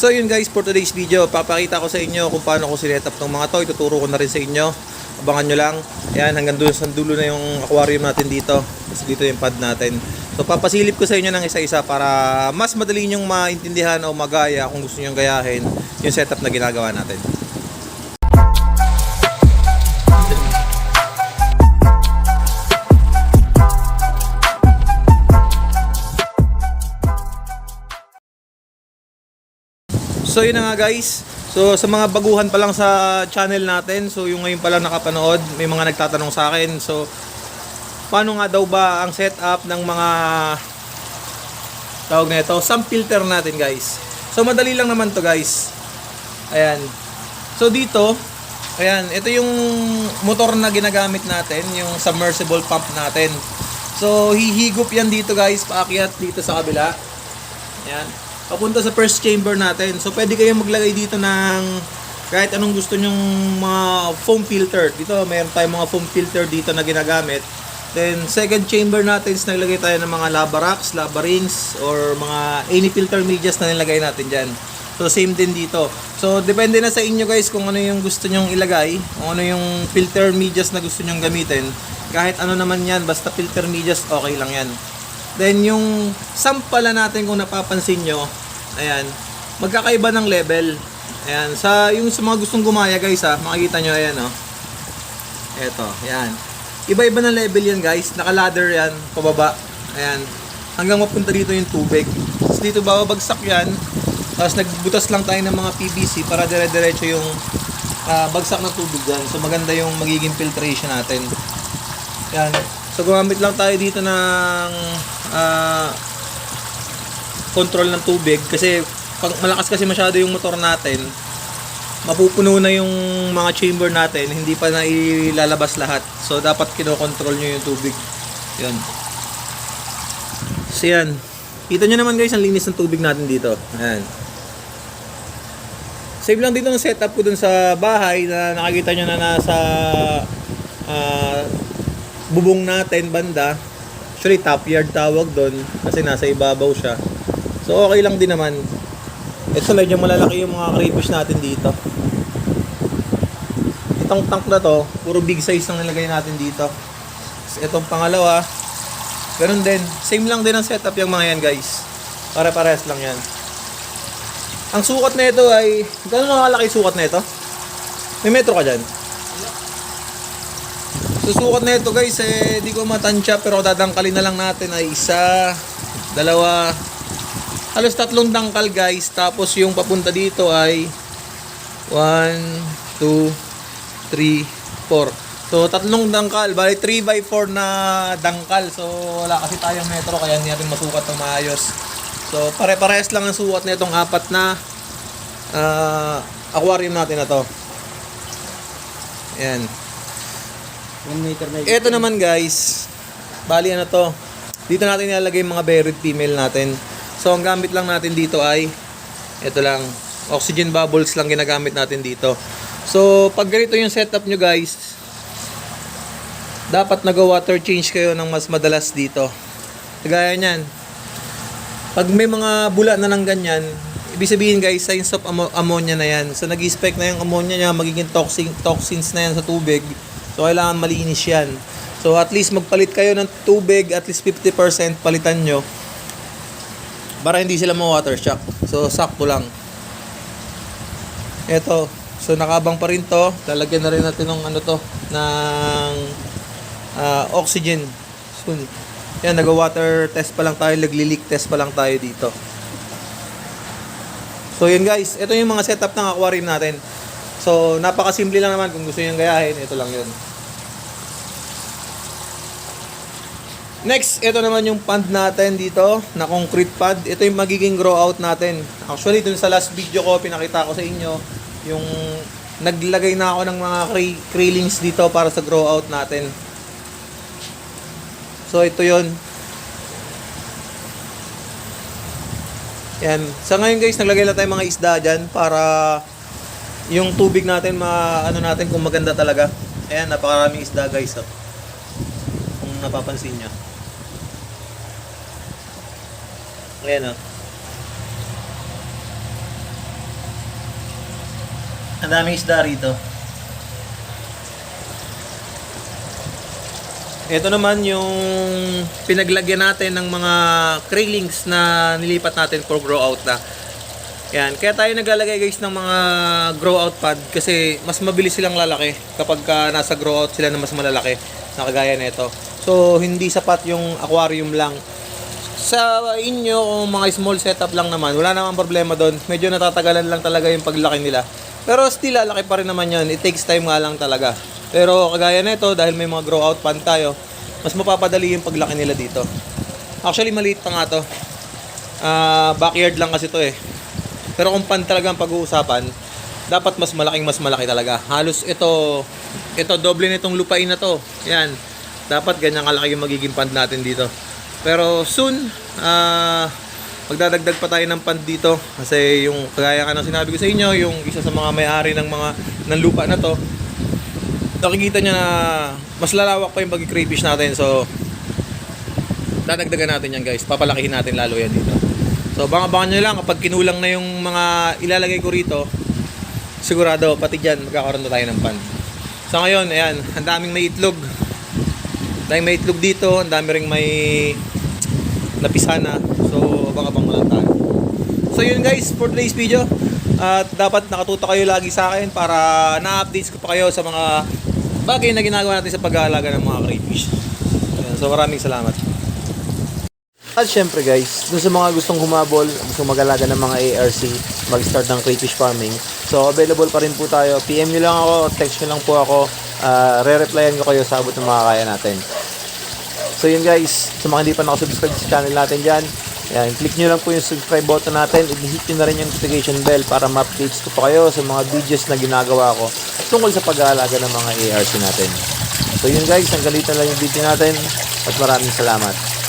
So yun guys, for today's video, papakita ko sa inyo kung paano ko sinet up ng mga to. Ituturo ko na rin sa inyo. Abangan nyo lang. Ayan, hanggang doon sa dulo na yung aquarium natin dito. Tapos dito yung pad natin. So papasilip ko sa inyo ng isa-isa para mas madali nyong maintindihan o magaya kung gusto nyong gayahin yung setup na ginagawa natin. So yun na nga guys. So sa mga baguhan pa lang sa channel natin, so yung ngayon pa lang nakapanood, may mga nagtatanong sa akin. So paano nga daw ba ang setup ng mga tawag na ito, some filter natin guys. So madali lang naman to guys. Ayan. So dito, ayan, ito yung motor na ginagamit natin, yung submersible pump natin. So hihigop yan dito guys, paakyat dito sa kabila. Ayan. Papunta sa first chamber natin. So pwede kayong maglagay dito ng kahit anong gusto nyong mga foam filter. Dito mayroon tayong mga foam filter dito na ginagamit. Then second chamber natin is naglagay tayo ng mga lava rocks, lava rings or mga any filter medias na nilagay natin diyan. So same din dito. So depende na sa inyo guys kung ano yung gusto nyong ilagay, kung ano yung filter medias na gusto nyong gamitin. Kahit ano naman yan, basta filter medias okay lang yan. Then yung sampala natin kung napapansin nyo, ayan, magkakaiba ng level. Ayan, sa yung sa mga gustong gumaya guys ha, makikita nyo ayan oh. Eto, ayan. Iba-iba ng level yan guys, naka-ladder yan, pababa. Ayan, hanggang mapunta dito yung tubig. Tapos dito babagsak yan, tapos nagbutas lang tayo ng mga PVC para dire-diretso yung ah, bagsak ng tubig dyan. So maganda yung magiging filtration natin. Yan. So gumamit lang tayo dito ng ah, control ng tubig kasi pag malakas kasi masyado yung motor natin, mapupuno na yung mga chamber natin, hindi pa na ilalabas lahat. So dapat kinokontrol nyo yung tubig. Yan. So yan. Kita nyo naman guys, ang linis ng tubig natin dito. Ayan. Save lang dito ng setup ko dun sa bahay na nakakita nyo na nasa ah, bubong natin banda. Actually, top yard tawag doon kasi nasa ibabaw siya. So, okay lang din naman. Ito, medyo malalaki yung mga crayfish natin dito. Itong tank na to, puro big size ang nilagay natin dito. Itong pangalawa, ganun din. Same lang din ang setup yung mga yan, guys. Pare-parehas lang yan. Ang sukat na ito ay, gano'n ang kalaki sukat na ito? May metro ka dyan? Susukat na ito guys, eh, di ko matansya pero dadangkalin na lang natin ay isa, dalawa, halos tatlong dangkal guys. Tapos yung papunta dito ay 1, 2, 3, 4. So tatlong dangkal, bali 3 by 4 na dangkal. So wala kasi tayong metro kaya hindi natin masukat ng maayos. So pare-parehas lang ang sukat na itong apat na ah, aquarium natin na to. Ayan. 1 meter na Ito naman guys, bali ano to, dito natin nilalagay yung mga buried female natin. So ang gamit lang natin dito ay, ito lang, oxygen bubbles lang ginagamit natin dito. So pag ganito yung setup nyo guys, dapat nag-water change kayo ng mas madalas dito. Kagaya niyan, pag may mga bula na ng ganyan, ibig sabihin guys, signs of ammo- ammonia na yan. So nag-spike na yung ammonia niya, magiging toxin, toxins na yan sa tubig. So kailangan malinis yan. So at least magpalit kayo ng tubig, at least 50% palitan nyo. Para hindi sila ma-water shock. So sakto lang. Ito. So nakabang pa rin to. Lalagyan na rin natin ng ano to, ng ah, oxygen. Soon. Yan, nag-water test pa lang tayo, nagli-leak test pa lang tayo dito. So yun guys, ito yung mga setup ng aquarium natin. So napakasimple lang naman kung gusto niyo gayahin, ito lang yun. Next, ito naman yung pond natin dito, na concrete pad. Ito yung magiging grow out natin. Actually, dun sa last video ko, pinakita ko sa inyo, yung naglagay na ako ng mga railings dito para sa grow out natin. So, ito yon Yan. Sa ngayon guys, naglagay lang tayo mga isda dyan para yung tubig natin, ma ano natin kung maganda talaga. Ayan, napakaraming isda guys. Oh. Kung napapansin nyo. Ayan oh. Ang daming isda rito. Ito naman yung pinaglagyan natin ng mga krillings na nilipat natin for grow out na. Yan. Kaya tayo naglalagay guys ng mga grow out pad kasi mas mabilis silang lalaki kapag ka nasa grow out sila na mas malalaki na kagaya nito. So hindi sapat yung aquarium lang. Sa inyo kung mga small setup lang naman, wala namang problema doon. Medyo natatagalan lang talaga yung paglaki nila. Pero still, lalaki pa rin naman yan. It takes time nga lang talaga. Pero kagaya nito, dahil may mga grow out pan tayo, mas mapapadali yung paglaki nila dito. Actually, maliit pa nga to. Ah, backyard lang kasi to eh. Pero kung pan talaga ang pag-uusapan, dapat mas malaking mas malaki talaga. Halos ito, ito doble nitong lupain na to. Yan. Dapat ganyan kalaki yung magiging pand natin dito. Pero soon, ah, magdadagdag pa tayo ng pand dito kasi yung kagaya ka ng sinabi ko sa inyo, yung isa sa mga may-ari ng mga ng lupa na to, nakikita niya na mas lalawak pa yung pag crayfish natin. So, dadagdagan natin yan guys. Papalakihin natin lalo yan dito. So, banga-bangan nyo lang kapag kinulang na yung mga ilalagay ko rito, sigurado, pati dyan, magkakaroon na tayo ng pan. So, ngayon, ayan, ang daming may itlog. Ang daming may itlog dito, ang dami ring may napisana. So, baka-bang lang. So, yun guys, for today's video. At dapat nakatuto kayo lagi sa akin para na-updates ko pa kayo sa mga bagay na ginagawa natin sa pag-aalaga ng mga crayfish. So, maraming salamat. At syempre guys, dun sa mga gustong humabol, gustong mag-alaga ng mga ARC, mag-start ng crayfish farming. So available pa rin po tayo. PM nyo lang ako, text nyo lang po ako. ah, re-replyan ko kayo sa abot ng mga kaya natin. So yun guys, sa mga hindi pa nakasubscribe sa channel natin dyan, yan, click nyo lang po yung subscribe button natin, i-hit nyo na rin yung notification bell para ma-updates ko pa kayo sa mga videos na ginagawa ko tungkol sa pag-aalaga ng mga ARC natin. So yun guys, hanggang dito lang yung video natin at maraming salamat.